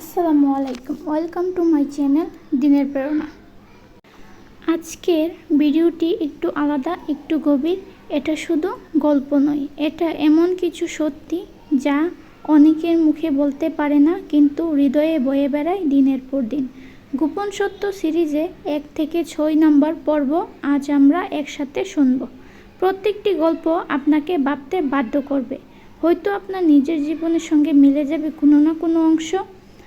আসসালামু আলাইকুম। Welcome to my channel দিনের প্রেরণা আজকের ভিডিওটি একটু আলাদা, একটু গভীর। এটা শুধু গল্প নয়, এটা এমন কিছু সত্যি যা অনেকের মুখে বলতে পারে না, কিন্তু হৃদয়ে বয়ে বেড়ায় দিনের পর দিন। গোপন সত্য সিরিজে এক থেকে ছয় নম্বর পর্ব আজ আমরা একসাথে শুনব। প্রত্যেকটি গল্প আপনাকে ভাবতে বাধ্য করবে। হয়তো আপনার নিজের জীবনের সঙ্গে মিলে যাবে কোনো না কোনো অংশ।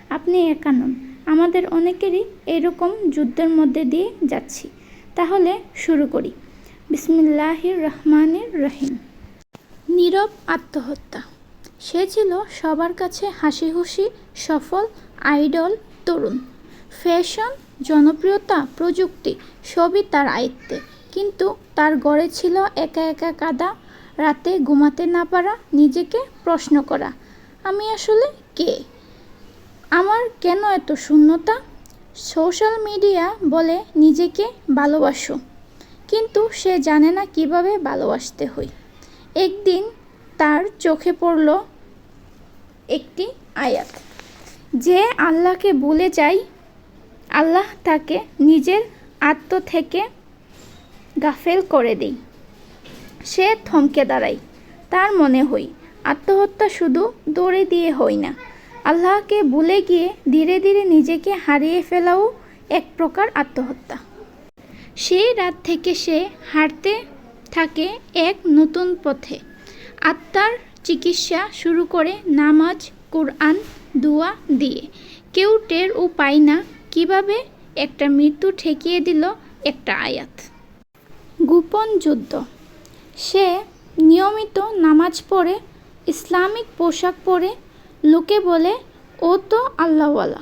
আপনি একা নন। আমাদের অনেকেরই এরকম যুদ্ধের মধ্যে দিয়ে যাচ্ছি। তাহলে শুরু করি। বিসমিল্লাহির রহমানির রহিম। নীরব আত্মহত্যা। সে ছিল সবার কাছে হাসি খুশি সফল, আইডল, তরুণ। ফ্যাশন, জনপ্রিয়তা, প্রযুক্তি, সবই তার আয়ত্তে। কিন্তু তার গড়ে ছিল একা একা কাদা, রাতে ঘুমাতে না পারা, নিজেকে প্রশ্ন করা, আমি আসলে কে? আমার কেন এত শূন্যতা? সোশ্যাল মিডিয়া বলে নিজেকে ভালোবাসো, কিন্তু সে জানে না কীভাবে ভালোবাসতে হয়। একদিন তার চোখে পড়ল একটি আয়াত। যে আল্লাহকে ভুলে যায় আল্লাহ তাকে নিজের আত্ম থেকে গাফেল করে দেয় সে থমকে দাঁড়ায়। তার মনে হই আত্মহত্যা শুধু দৌড়ে দিয়ে হয় না আল্লাহকে ভুলে গিয়ে ধীরে ধীরে নিজেকে হারিয়ে ফেলাও এক প্রকার আত্মহত্যা। সেই রাত থেকে সে হাঁটতে থাকে এক নতুন পথে। আত্মার চিকিৎসা শুরু করে নামাজ, কোরআন, দোয়া দিয়ে। কেউ টের ও পায় না কীভাবে একটা মৃত্যু ঠেকিয়ে দিল একটা আয়াত। গোপন যুদ্ধ। সে নিয়মিত নামাজ পড়ে, ইসলামিক পোশাক পরে লোকে বলে, ও তো আল্লাহওয়ালা।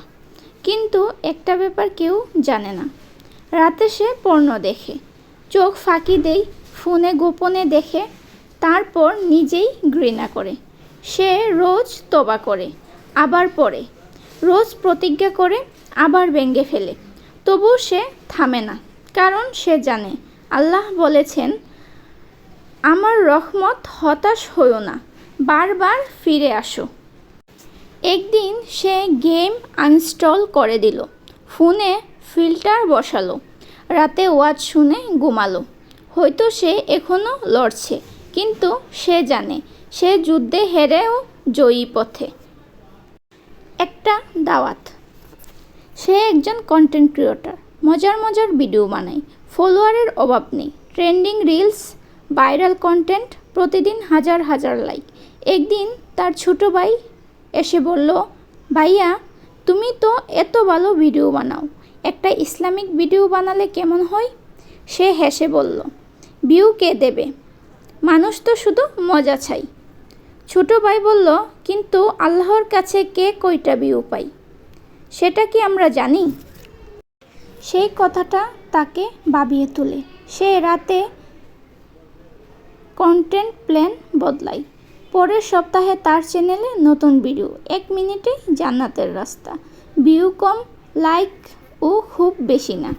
কিন্তু একটা ব্যাপার কেউ জানে না। রাতে সে পর্ণ দেখে, চোখ ফাঁকি দেয় ফোনে গোপনে দেখে, তারপর নিজেই ঘৃণা করে। সে রোজ তোবা করে, আবার পড়ে। রোজ প্রতিজ্ঞা করে, আবার ভেঙে ফেলে। তবু সে থামে না, কারণ সে জানে, আল্লাহ বলেছেন, আমার রহমত হতাশ হইও না, বারবার ফিরে আসো। একদিন সে গেম আনস্টল করে দিল। ফোনে ফিল্টার বসালো। রাতে ওয়াজ শুনে ঘুমালো। হয়তো সে এখনও লড়ছে, কিন্তু সে জানে, সে যুদ্ধে হেরেও জয়ী পথে। একটা দাওয়াত। সে একজন কন্টেন্ট ক্রিয়েটর মজার মজার ভিডিও বানায়। ফলোয়ারের অভাব নেই। ট্রেন্ডিং রিলস ভাইরাল কন্টেন্ট প্রতিদিন হাজার হাজার লাইক একদিন তার ছোট ভাই এসে বলল, ভাইয়া, তুমি তো এত ভালো ভিডিও বানাও। একটা ইসলামিক ভিডিও বানালে কেমন হয়? সে হেসে বলল, ভিউ কে দেবে? মানুষ তো শুধু মজা চাই। ছোট ভাই বলল, কিন্তু আল্লাহর কাছে কে কয়টা ভিউ পাই সেটা কি আমরা জানি? সেই কথাটা তাকে ভাবিয়ে তোলে। সে রাতে কন্টেন্ট প্ল্যান বদলায়। পরের সপ্তাহে তার চ্যানেলে নতুন ভিডিও, এক মিনিটে জান্নাতের রাস্তা। ভিউ কম, লাইক ও খুব বেশি না।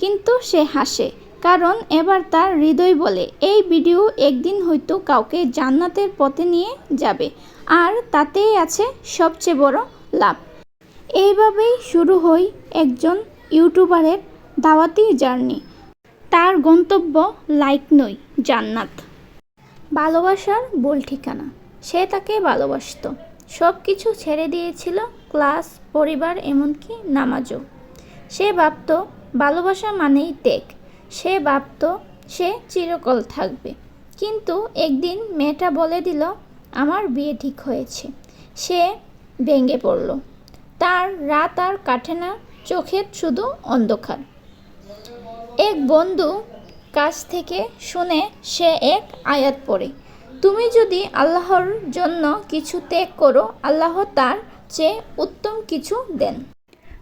কিন্তু সে হাসে, কারণ এবার তার হৃদয় বলে, এই ভিডিও একদিন হয়তো কাউকে জান্নাতের পথে নিয়ে যাবে, আর তাতেই আছে সবচেয়ে বড় লাভ। এইভাবেই শুরু হয় একজন ইউটিউবারের দাওয়াতি জার্নি। তার গন্তব্য লাইক নয়, জান্নাত। ভালোবাসার ভুল ঠিকানা। সে তাকে ভালোবাসত। সব কিছু ছেড়ে দিয়েছিল ক্লাস, পরিবার, এমনকি নামাজও। সে ভাবত, ভালোবাসা মানেই ত্যাগ। সে ভাবত, সে চিরকল থাকবে। কিন্তু একদিন মেয়েটা বলে দিল, আমার বিয়ে ঠিক হয়েছে। সে ভেঙে পড়ল। তার রাত আর কাটে না, চোখের শুধু অন্ধকার। এক বন্ধু কাছ থেকে শুনে সে এক আয়াত পড়ে। তুমি যদি আল্লাহর জন্য কিছু ত্যাগ করো, আল্লাহ তার চেয়ে উত্তম কিছু দেন।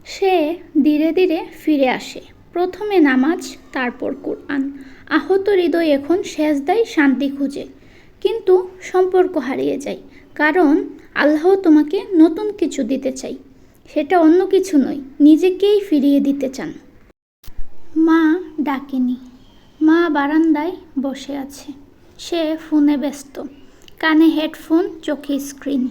সে ধীরে ধীরে ফিরে আসে। প্রথমে নামাজ, তারপর কোরআন। আহত হৃদয় এখন শেষ দেয় শান্তি খুঁজে। কিন্তু সম্পর্ক হারিয়ে যায়। কারণ আল্লাহ তোমাকে নতুন কিছু দিতে চাই। সেটা অন্য কিছু নয়, নিজেকেই ফিরিয়ে দিতে চান। মা ডাকেনি। মা বারান্দায় বসে আছে। সে ফোনে ব্যস্ত। কানে হেডফোন, চোখে স্ক্রিন।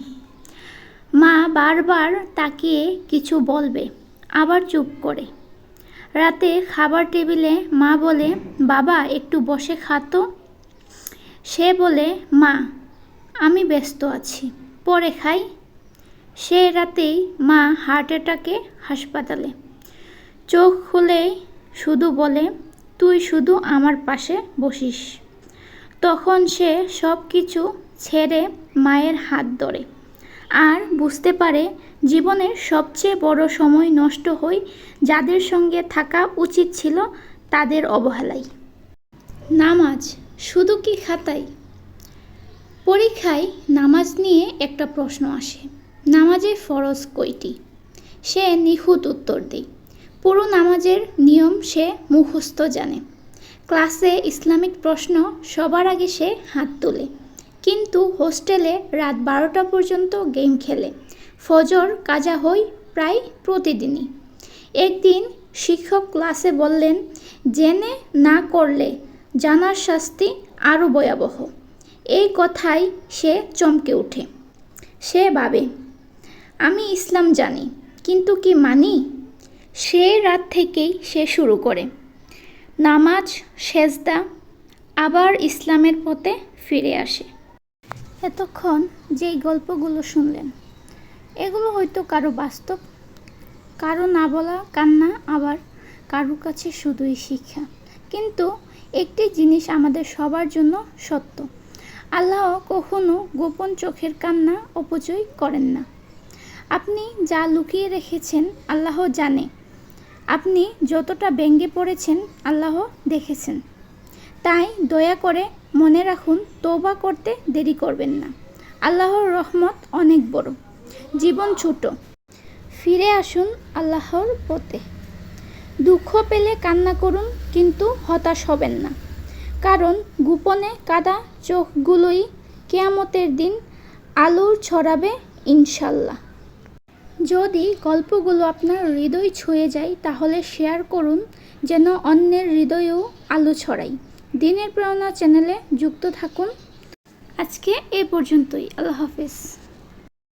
মা বারবার তাকিয়ে কিছু বলবে, আবার চুপ করে। রাতে খাবার টেবিলে মা বলে, বাবা, একটু বসে খাতো সে বলে, মা, আমি ব্যস্ত আছি, পরে খাই। সে রাতেই মা হার্ট অ্যাটাকে হাসপাতালে। চোখ খুলেই শুধু বলে তুই শুধু আমার পাশে বসিস। তখন সে সব কিছু ছেড়ে মায়ের হাত ধরে। আর বুঝতে পারে জীবনের সবচেয়ে বড় সময় নষ্ট হই যাদের সঙ্গে থাকা উচিত ছিল তাদের অবহেলাই। নামাজ শুধু কি খাতায় পরীক্ষায় নামাজ নিয়ে একটা প্রশ্ন আসে, নামাজে ফরজ কয়টি? সে নিখুঁত উত্তর দেয়। পুরো নামাজের নিয়ম সে মুখস্থ জানে। ক্লাসে ইসলামিক প্রশ্ন সবার আগে সে হাত তোলে। কিন্তু হোস্টেলে রাত বারোটা পর্যন্ত গেম খেলে। ফজর, কাজা হয় প্রায় প্রতিদিনই। একদিন শিক্ষক ক্লাসে বললেন, জেনে না করলে জানার শাস্তি আরও ভয়াবহ। এই কথায় সে চমকে ওঠে। সে ভাবে, আমি ইসলাম জানি, কিন্তু কি মানি? সে রাত থেকেই সে শুরু করে। নামাজ, সেজদা, আবার ইসলামের পথে ফিরে আসে। এতক্ষণ যেই গল্পগুলো শুনলেন, এগুলো হয়তো কারও বাস্তব, কারও না বলা কান্না, আবার কারও কাছে শুধুই শিক্ষা। কিন্তু একটি জিনিস আমাদের সবার জন্য সত্য, আল্লাহ কখনো গোপন চোখের কান্না, অপচয় করেন না। আপনি যা লুকিয়ে রেখেছেন, আল্লাহ জানে। আপনি যতটা ব্যঙ্গে পড়েছেন, আল্লাহ দেখেছেন। তাই দয়া করে মনে রাখুন তৌবা করতে দেরি করবেন না। আল্লাহর রহমত অনেক বড়। জীবন ছোট। ফিরে আসুন আল্লাহর পথে। দুঃখ পেলে কান্না করুন, কিন্তু হতাশ হবেন না। কারণ গোপনে কাদা চোখগুলোই কেয়ামতের দিন আলোর ছড়াবে ইনশাল্লাহ যদি গল্পগুলো আপনার হৃদয় ছুঁয়ে যায়, তাহলে শেয়ার করুন যেন অন্যের হৃদয়েও আলো ছড়াই দিনের প্রেরণা চ্যানেলে যুক্ত থাকুন। আজকে এ পর্যন্তই। আল্লাহ হাফেজ।